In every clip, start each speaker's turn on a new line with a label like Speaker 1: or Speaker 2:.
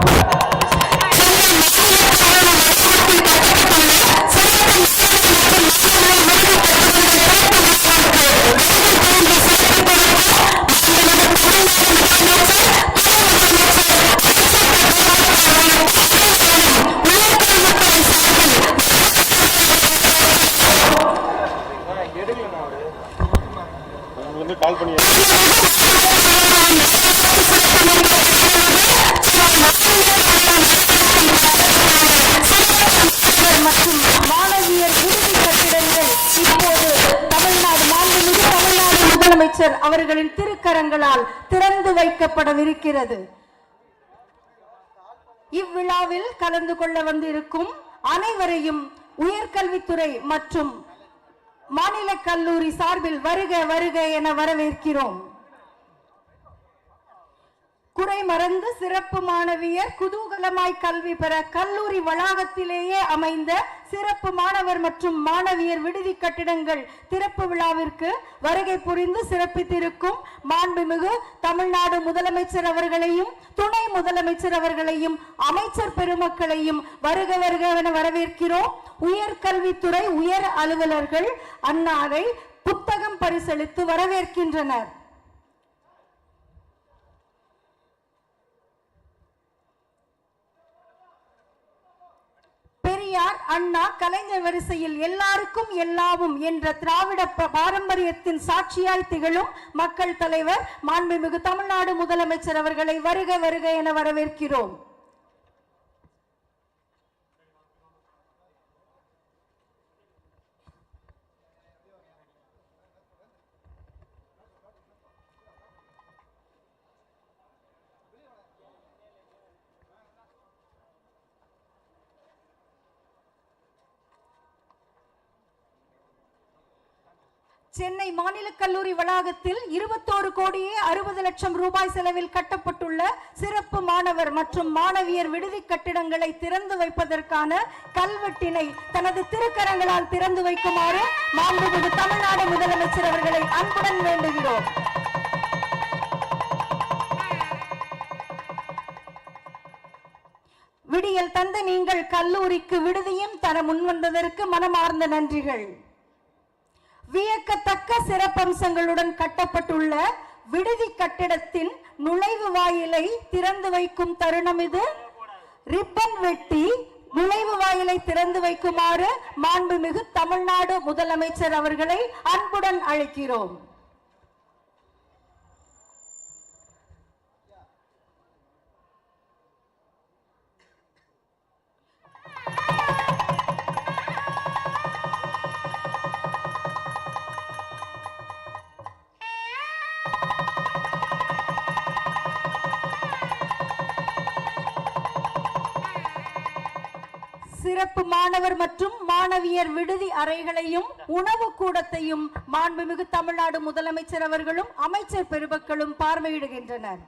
Speaker 1: Oh! அவர்களின் திருக்கரங்களால் திறந்து வைக்கப்படவிருக்கிறது. இவ்விழாவில் கலந்து கொள்ள வந்திருக்கும் அனைவரையும் உயர்கல்வித்துறை மற்றும் மாநில கல்லூரி சார்பில் வருக வருக என வரவேற்கிறோம். குறை மறந்த சிறப்பு மாணவியர் குதூகலமாய் கல்வி பெற கல்லூரி வளாகத்திலேயே அமைந்த சிறப்பு மாணவர் மற்றும் மாணவியர் விடுதி கட்டிடங்கள் திறப்பு விழாவிற்கு வருகை புரிந்து சிறப்பித்திருக்கும் மாண்புமிகு தமிழ்நாடு முதலமைச்சர் அவர்களையும் துணை முதலமைச்சர் அவர்களையும் அமைச்சர் பெருமக்களையும் வருக வருக என வரவேற்கிறோம். உயர்கல்வித்துறை உயர் அலுவலர்கள் அன்னாரை புத்தகம் பரிசளித்து வரவேற்கின்றனர். பெரியார் அண்ணா கலைஞர் வரிசையில் எல்லாருக்கும் எல்லாவும் என்ற திராவிட பாரம்பரியத்தின் சாட்சியாய் திகழும் மக்கள் தலைவர் மாண்புமிகு தமிழ்நாடு முதலமைச்சர் அவர்களை வருக வருக என வரவேற்கிறோம். சென்னை மாநில கல்லூரி வளாகத்தில் இருபத்தோரு கோடியே அறுபது லட்சம் ரூபாய் செலவில் கட்டப்பட்டுள்ள சிறப்பு மாணவர் மற்றும் மாணவியர் விடுதி கட்டிடங்களை திறந்து வைப்பதற்கான கல்வெட்டினை தனது திருக்கரங்களால் திறந்து வைக்குமாறு மாண்புமிகு தமிழ்நாடு முதலமைச்சர் அவர்களை அன்புடன் வேண்டுகிறோம். விடியல் தந்த நீங்கள் கல்லூரிக்கு விடுதியும் தர முன்வந்ததற்கு மனமார்ந்த நன்றிகள். வியக்கத்தக்க சிறப்பம்சங்களுடன் கட்டப்பட்டுள்ள விடுதி கட்டிடத்தின் நுழைவு வாயிலை திறந்து வைக்கும் தருணம் இது. ரிப்பன் வெட்டி நுழைவு வாயிலை திறந்து வைக்குமாறு மாண்புமிகு தமிழ்நாடு முதலமைச்சர் அவர்களை அன்புடன் அழைக்கிறோம். சிறப்பு மாணவர் மற்றும் மாணவியர் விடுதி அறைகளையும் உணவு கூடத்தையும் மாண்புமிகு தமிழ்நாடு முதலமைச்சர் அவர்களும் அமைச்சர் பெருமக்களும் பார்வையிடுகின்றனர்.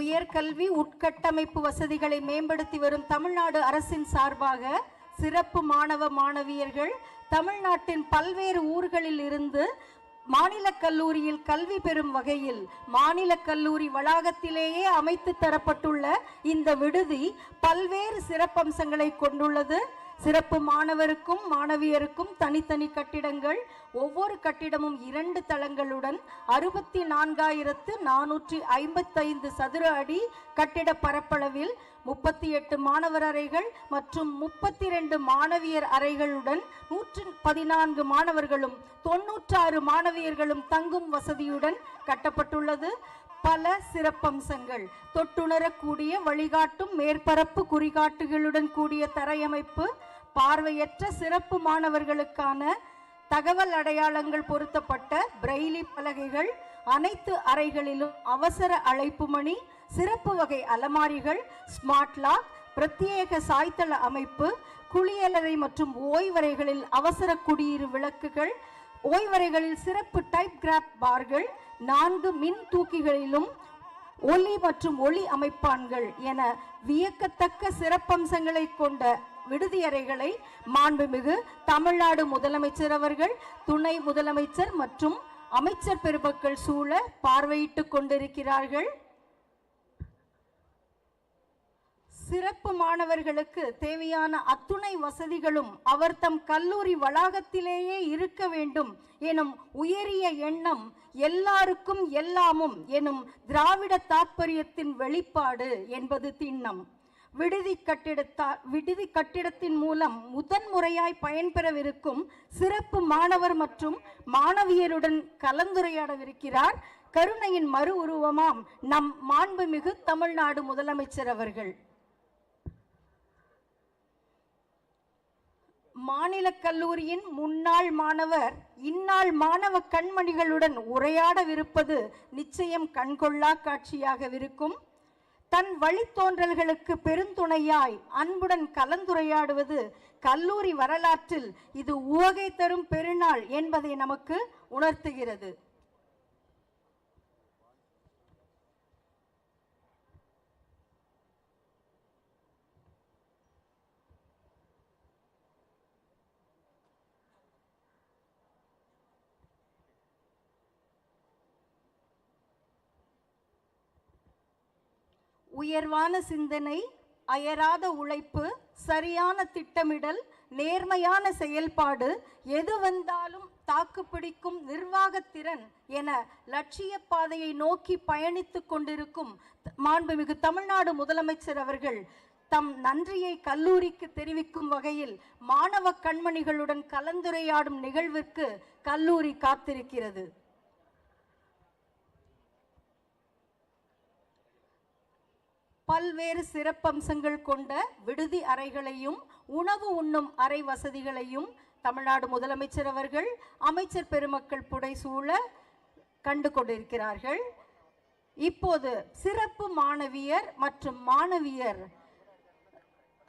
Speaker 1: உயர்கல்வி உட்கட்டமைப்பு வசதிகளை மேம்படுத்தி வரும் தமிழ்நாடு அரசின் சார்பாக சிறப்பு மாணவ மாணவியர்கள் தமிழ்நாட்டின் பல்வேறு ஊர்களில் இருந்து மாநில கல்லூரியில் கல்வி பெறும் வகையில் மாநில கல்லூரி வளாகத்திலேயே அமைத்து தரப்பட்டுள்ள இந்த விடுதி பல்வேறு சிறப்பம்சங்களை கொண்டுள்ளது. சிறப்பு மாணவருக்கும் மாணவியருக்கும் தனித்தனி கட்டிடங்கள் ஒவ்வொரு கட்டிடமும் இரண்டு தளங்களுடன் அறுபத்தி நான்காயிரத்து நானூற்றி ஐம்பத்தைந்து சதுர அடி கட்டிட பரப்பளவில் முப்பத்தி எட்டு மாணவர் அறைகள் மற்றும் முப்பத்தி ரெண்டு மாணவியர் அறைகளுடன் நூற்று பதினான்கு மாணவர்களும் தொன்னூற்றாறு மாணவியர்களும் தங்கும் வசதியுடன் கட்டப்பட்டுள்ளது. பல சிறப்பம்சங்கள். தொட்டுணரக்கூடிய வழிகாட்டும் மேற்பரப்பு குறிகாட்டுகளுடன் கூடிய தரையமைப்பு பார்வையற்ற சிறப்பு மாணவர்களுக்கான தகவல் அடையாளங்கள் பொருத்தப்பட்ட பிரெய்லி பலகைகள் அனைத்து அறைகளிலும் அவசர அழைப்பு மணி சிறப்பு வகை அலமாரிகள் ஸ்மார்ட் லாக் பிரத்யேக சாய்த்தள அமைப்பு குளியலறை மற்றும் ஓய்வறைகளில் அவசர குடியிரு விளக்குகள் ஓய்வறைகளில் சிறப்பு டைப் கிராப் பார்கள் நான்கு மின் தூக்கிகளிலும் ஒலி மற்றும் ஒளி அமைப்பான்கள் என வியக்கத்தக்க சிறப்பம்சங்களை கொண்ட விடுதியறைகளை மாண்புமிகு தமிழ்நாடு முதலமைச்சர் அவர்கள் துணை முதலமைச்சர் மற்றும் அமைச்சர் பெருமக்கள் சூழ பார்வையிட்டுக் கொண்டிருக்கிறார்கள். சிறப்பு மாணவர்களுக்கு தேவையான அத்துணை வசதிகளும் அவர் தம் கல்லூரி வளாகத்திலேயே இருக்க வேண்டும் எனும் உயரிய எண்ணம் எல்லாருக்கும் எல்லாமும் எனும் திராவிட தாற்பயத்தின் வெளிப்பாடு என்பது திண்ணம். விடுதி கட்டிடத்தால் விடுதி கட்டிடத்தின் மூலம் முதன்முறையாய் பயன்பெறவிருக்கும் சிறப்பு மாணவர் மற்றும் மாணவியருடன் கலந்துரையாடவிருக்கிறார் கருணையின் மறு உருவமாம் நம் மாண்புமிகு தமிழ்நாடு முதலமைச்சர் அவர்கள். மாநில கல்லூரியின் முன்னாள் மாணவர் இந்நாள் மாணவ கண்மணிகளுடன் உரையாடவிருப்பது நிச்சயம் கண்கொள்ளா காட்சியாகவிருக்கும். தன் வழித்தோன்றல்களுக்கு பெருந்துணையாய் அன்புடன் கலந்துரையாடுவது கல்லூரி வரலாற்றில் இது உவகை தரும் பெருநாள் என்பதை நமக்கு உணர்த்துகிறது. உயர்வான சிந்தனை அயராத உழைப்பு சரியான திட்டமிடல் நேர்மையான செயல்பாடு எது வந்தாலும் தாக்குப்பிடிக்கும் நிர்வாகத்திறன் என லட்சிய பாதையை நோக்கி பயணித்து கொண்டிருக்கும் மாண்புமிகு தமிழ்நாடு முதலமைச்சர் அவர்கள் தம் நன்றியை கல்லூரிக்கு தெரிவிக்கும் வகையில் மாணவ கண்மணிகளுடன் கலந்துரையாடும் நிகழ்விற்கு கல்லூரி காத்திருக்கிறது. பல்வேறு சிறப்பம்சங்கள் கொண்ட விடுதி அறைகளையும் உணவு உண்ணும் அறை வசதிகளையும் தமிழ்நாடு முதலமைச்சர் அவர்கள் அமைச்சர் பெருமக்கள் புடைசூழ கண்டு கொண்டிருக்கிறார்கள் இப்போது சிறப்பு மாணவியர் மற்றும் மாணவியர்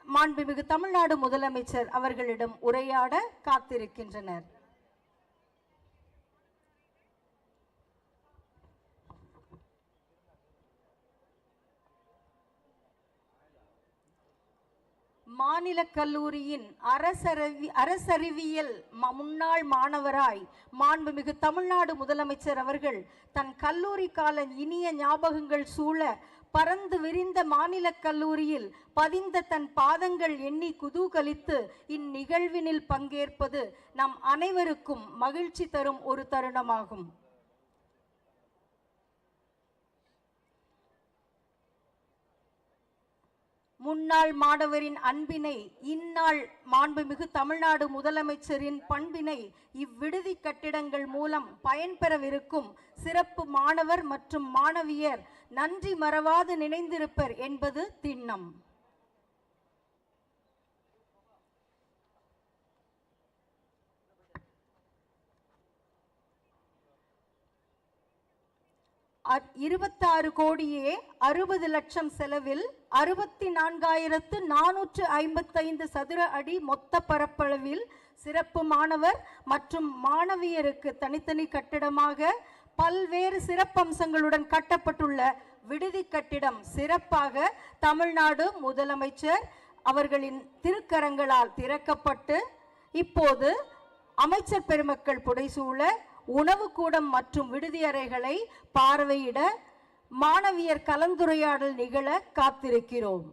Speaker 1: மாண்புமிகு தமிழ்நாடு முதலமைச்சர் அவர்களிடம் உரையாட காத்திருக்கின்றனர். மாநில கல்லூரியின் அரசறிவி அரசறிவியல் முன்னாள் மாணவராய் மாண்புமிகு தமிழ்நாடு முதலமைச்சர் அவர்கள் தன் கல்லூரி கால இனிய ஞாபகங்கள் சூழ பறந்து விரிந்த மாநில கல்லூரியில் பதிந்த தன் பாதங்கள் எண்ணி குதூகலித்து இந்நிகழ்வினில் பங்கேற்பது நம் அனைவருக்கும் மகிழ்ச்சி தரும் ஒரு தருணமாகும். முன்னாள் மாணவரின் அன்பினை இந்நாள் மாண்புமிகு தமிழ்நாடு முதலமைச்சரின் பண்பினை இவ்விடுதி கட்டிடங்கள் மூலம் பயன்பெறவிருக்கும் சிறப்பு மாணவர் மற்றும் மாணவியர் நன்றி மறவாது நினைந்திருப்பர் என்பது திண்ணம். இருபத்தாறு கோடியே அறுபது லட்சம் செலவில் அறுபத்தி நான்காயிரத்து நானூற்று ஐம்பத்தைந்து சதுர அடி மொத்த பரப்பளவில் சிறப்பு மாணவர் மற்றும் மாணவியருக்கு தனித்தனி கட்டிடமாக பல்வேறு சிறப்பம்சங்களுடன் கட்டப்பட்டுள்ள விடுதி கட்டிடம் சிறப்பாக தமிழ்நாடு முதலமைச்சர் அவர்களின் திருக்கரங்களால் திறக்கப்பட்டு இப்போது அமைச்சர் பெருமக்கள் புடைசூழ உணவு கூடம் மற்றும் விடுதியறைகளை பார்வையிட மாணவியர் கலந்துரையாடல் நிகழ காத்திருக்கிறோம்.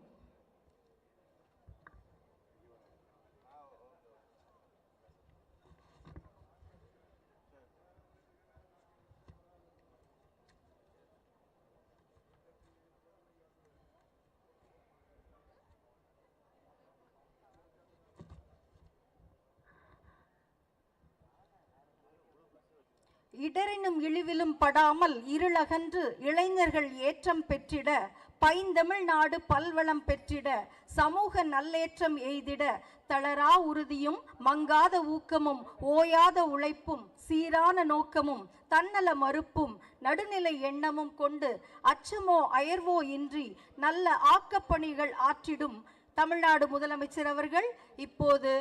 Speaker 1: இடரினும் இழிவிலும் படாமல் இருளகன்று இளைஞர்கள் ஏற்றம் பெற்றிட பைந்தமிழ் நாடு பல்வளம் பெற்றிட சமூக நல்லேற்றம் எய்திட தளரா உறுதியும் மங்காத ஊக்கமும் ஓயாத உழைப்பும் சீரான நோக்கமும் தன்னல மறுப்பும் நடுநிலை எண்ணமும் கொண்டு அச்சமோ அயர்வோ இன்றி நல்ல ஆக்கப்பணிகள் ஆற்றிடும் தமிழ்நாடு முதலமைச்சர் அவர்கள். இப்போது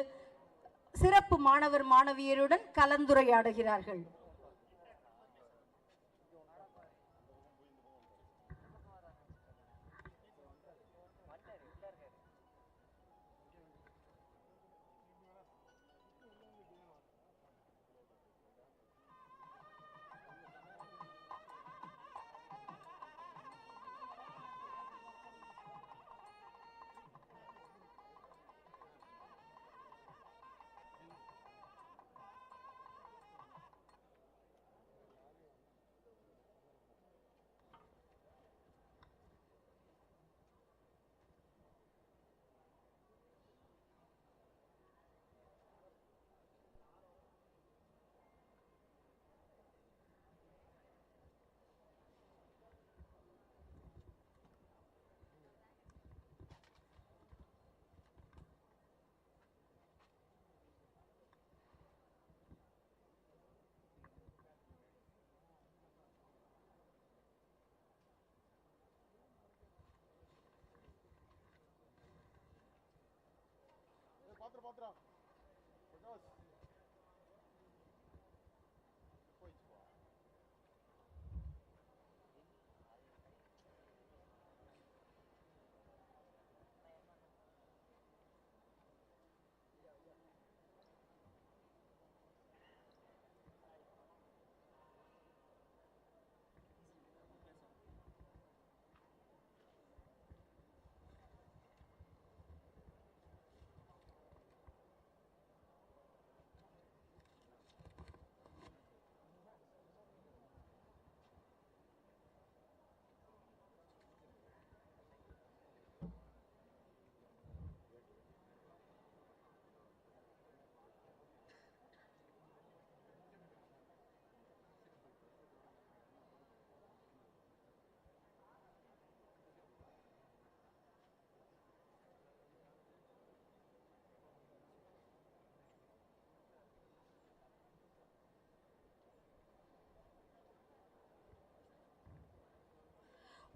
Speaker 1: சிறப்பு மாணவர் மாணவியருடன் கலந்துரையாடுகிறார்கள்.
Speaker 2: para atrás.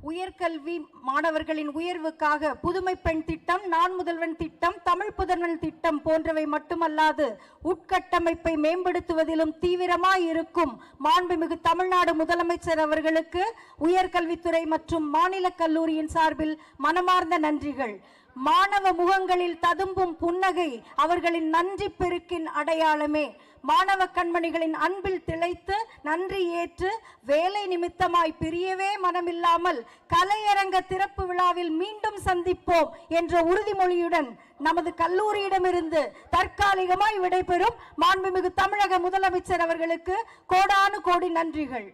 Speaker 1: உயர்கல்வி மாணவர்களின் உயர்வுக்காக புதுமை பெண் திட்டம் நான் முதல்வன் திட்டம் தமிழ் புதல்வன் திட்டம் போன்றவை மட்டுமல்லாது உட்கட்டமைப்பை மேம்படுத்துவதிலும் தீவிரமாய் இருக்கும் மாண்புமிகு தமிழ்நாடு முதலமைச்சர் அவர்களுக்கு உயர்கல்வித்துறை மற்றும் மாநில கல்லூரியின் சார்பில் மனமார்ந்த நன்றிகள். மாணவ முகங்களில் ததும்பும் புன்னகை அவர்களின் நன்றி பெருக்கின் அடையாளமே. மாணவ கண்மணிகளின் அன்பில் திளைத்து நன்றி ஏற்று வேலை நிமித்தமாய் பிரியவே மனமில்லாமல் கலையரங்க திறப்பு விழாவில் மீண்டும் சந்திப்போம் என்ற உறுதிமொழியுடன் நமது கல்லூரியிடமிருந்து தற்காலிகமாய் விடைபெறும் மாண்புமிகு தமிழக முதலமைச்சர் அவர்களுக்கு கோடானு கோடி நன்றிகள்.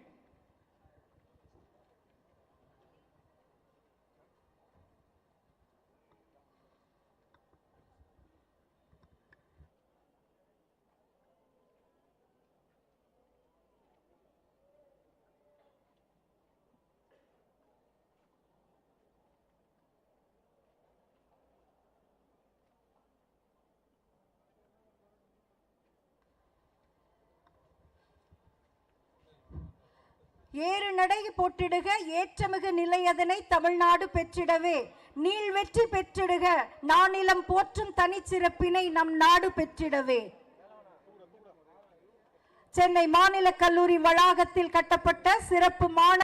Speaker 1: ஏறு நடை போட்டிடுக ஏற்றமிகு நிலையதனை தமிழ்நாடு பெற்றிடவே. நீள் வெற்றி பெற்றிடுக நானிலம் போற்றும் தனிச்சிறப்பினை நம் நாடு பெற்றிடவே. சென்னை மாநில கல்லூரி வளாகத்தில் கட்டப்பட்ட சிறப்பு மாண